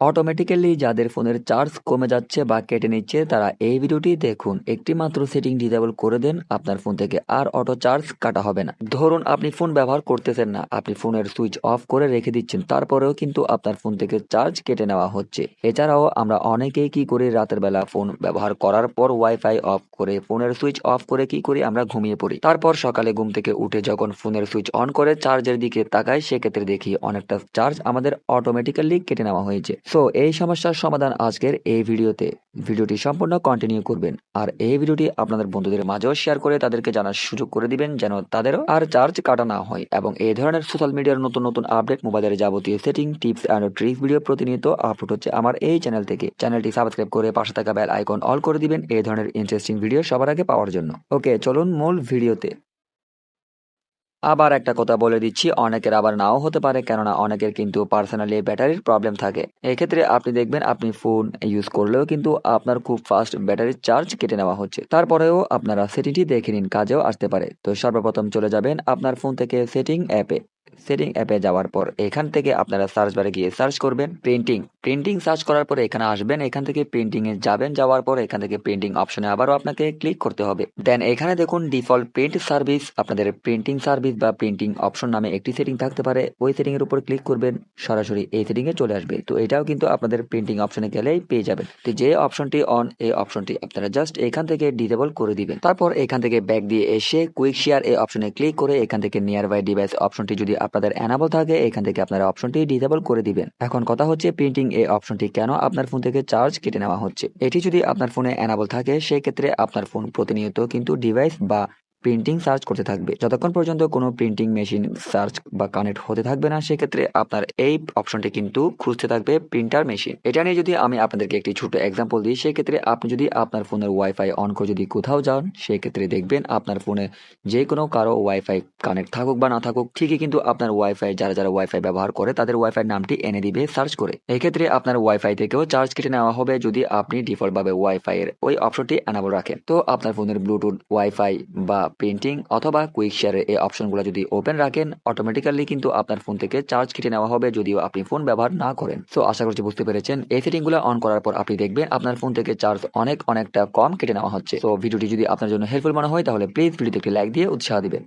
Automatically যাদের ফোনের charge কমে যাচ্ছে বা কেটে নিচ্ছে, তারা এই ভিডিওটি দেখুন। একটি মাত্র সেটিং ডিসেবল করে দেন, আপনার ফোন থেকে আর অটো চার্জ কাটা হবে না। ধরুন আপনি ফোন ব্যবহার করতেছেন না, আপনি ফোনের সুইচ অফ করে রেখে দিচ্ছেন, তারপরেও কিন্তু আপনার ফোন থেকে চার্জ কেটে নেওয়া হচ্ছে। এছাড়াও আমরা অনেকেই কি করি, রাতের বেলা ফোন ব্যবহার করার পর ওয়াইফাই অফ করে, ফোনের সুইচ অফ করে কি করি, আমরা ঘুমিয়ে পড়ি। তারপর সকালে ঘুম থেকে উঠে যখন ফোনের সুইচ অন করে চার্জের দিকে তাকাই, সেক্ষেত্রে দেখি অনেকটা চার্জ আমাদের অটোমেটিক্যালি কেটে নেওয়া হয়েছে। সো এই সমস্যার সমাধান আজকের এই ভিডিওতে। ভিডিওটি সম্পূর্ণ কন্টিনিউ করবেন আর এই ভিডিওটি আপনাদের বন্ধুদের মাঝেও শেয়ার করে তাদেরকে জানার সুযোগ করে দিবেন যেন তাদেরও আর চার্জ কাটা না হয় এবং এই ধরনের সোশ্যাল মিডিয়ার নতুন নতুন আপডেট মোবাইলের যাবতীয় setting tips and tricks video প্রতিনিয়ত আপলোড হচ্ছে আমার এই চ্যানেল থেকে। চ্যানেলটি সাবস্ক্রাইব করে পাশে থাকা বেল আইকন অল করে দিবেন। এই ধরনের ইন্টারেস্টিং ভিডিও সবার আগে পাওয়ার জন্য। ওকে চলুন মূল ভিডিওতে আবার একটা কথা বলে দিচ্ছি, অনেকের আবার নাও হতে পারে, কেননা অনেকের কিন্তু পার্সোনালি ব্যাটারির প্রবলেম থাকে। এক্ষেত্রে আপনি দেখবেন, আপনি ফোন ইউজ করলেও কিন্তু আপনার খুব ফাস্ট ব্যাটারির চার্জ কেটে নেওয়া হচ্ছে। তারপরেও আপনারা সেটিংটি দেখে নিন, কাজেও আসতে পারে। তো সর্বপ্রথম চলে যাবেন আপনার ফোন থেকে সেটিং অ্যাপে সেটিং অ্যাপে যাওয়ার পর এখান থেকে আপনারা সার্চ বারে গিয়ে সার্চ করবেন প্রিন্টিং প্রিন্টিং সার্চ করার পরে এখানে আসবেন, এখান থেকে প্রিন্টিং এ যাবেন, যাওয়ার পর এখান থেকে প্রিন্টিং অপশনে আবারও আপনাকে ক্লিক করতে হবে। দেন এখানে দেখুন ডিফল্ট প্রিন্ট সার্ভিস আপনাদের প্রিন্টিং সার্ভিস বা প্রিন্টিং অপশন নামে একটি সেটিং থাকতে পারে। ওই সেটিং এর উপর ক্লিক করবেন, সরাসরি এই সেটিং এ চলে আসবে। তো এটাও কিন্তু আপনাদের প্রিন্টিং অপশনে গেলেই পেয়ে যাবেন। তো যে অপশনটি অন এই অপশনটি আপনারা জাস্ট এখান থেকে ডিসেবল করে দিবেন। তারপর এখান থেকে ব্যাক দিয়ে এসে কুইক শেয়ার এই অপশনে ক্লিক করে এখান থেকে নিয়ার বাই ডিভাইস অপশনটি যদি আপনাদের এনাবল থাকে, এখান থেকে আপনারা অপশনটি ডিসেবল করে দিবেন। এখন কথা হচ্ছে প্রিন্টিং এই অপশনটি কেন আপনার ফোন থেকে চার্জ কেটে নেওয়া হচ্ছে? এটি যদি আপনার ফোনে অ্যানাবল থাকে, সেক্ষেত্রে আপনার ফোন প্রতিনিয়ত কিন্তু ডিভাইস বা প্রিন্টিং সার্চ করতে থাকবে। যতক্ষণ পর্যন্ত কোনো প্রিন্টিং মেশিন সার্চ বা কানেক্ট হতে থাকবে না, সেক্ষেত্রে আপনার এই অপশনটি কিন্তু খুঁজতে থাকবে প্রিন্টার মেশিন এটা নিয়ে যদি আমি আপনাদেরকে একটি ছোট এক্সাম্পল দিই, সেক্ষেত্রে আপনি যদি আপনার ফোনের ওয়াইফাই অন করে যদি কোথাও যান, সেক্ষেত্রে দেখবেন আপনার ফোনে যে কোনো কারও ওয়াইফাই কানেক্ট থাকুক বা না থাকুক, ঠিকই কিন্তু আপনার ওয়াইফাই যারা যারা ওয়াইফাই ব্যবহার করে, তাদের ওয়াইফাই নামটি এনে দিবে সার্চ করে। এক্ষেত্রে আপনার ওয়াইফাই থেকেও চার্জ কেটে নেওয়া হবে যদি আপনি ডিফল্ট ভাবে ওয়াইফাই এর ওই অপশনটি অ্যানাবল রাখেন। তো আপনার ফোনের ব্লুটুথ ওয়াইফাই বা প্রিন্টিং অথবা কুইক শেয়ারের এই অপশনগুলো যদি ওপেন রাখেন অটোমেটিক্যালি কিন্তু আপনার ফোন থেকে চার্জ কেটে নেওয়া হবে যদিও আপনি ফোন ব্যবহার না করেন। সো আশা করছি বুঝতে পেরেছেন। এই সেটিংগুলো অন করার পর আপনি দেখবেন আপনার ফোন থেকে চার্জ অনেক, অনেকটা কম কেটে নেওয়া হচ্ছে। তো ভিডিওটি যদি আপনার জন্য হেল্পফুল মনে হয়, তাহলে প্লিজ ভিডিওতে একটি লাইক দিয়ে উৎসাহ দিবেন।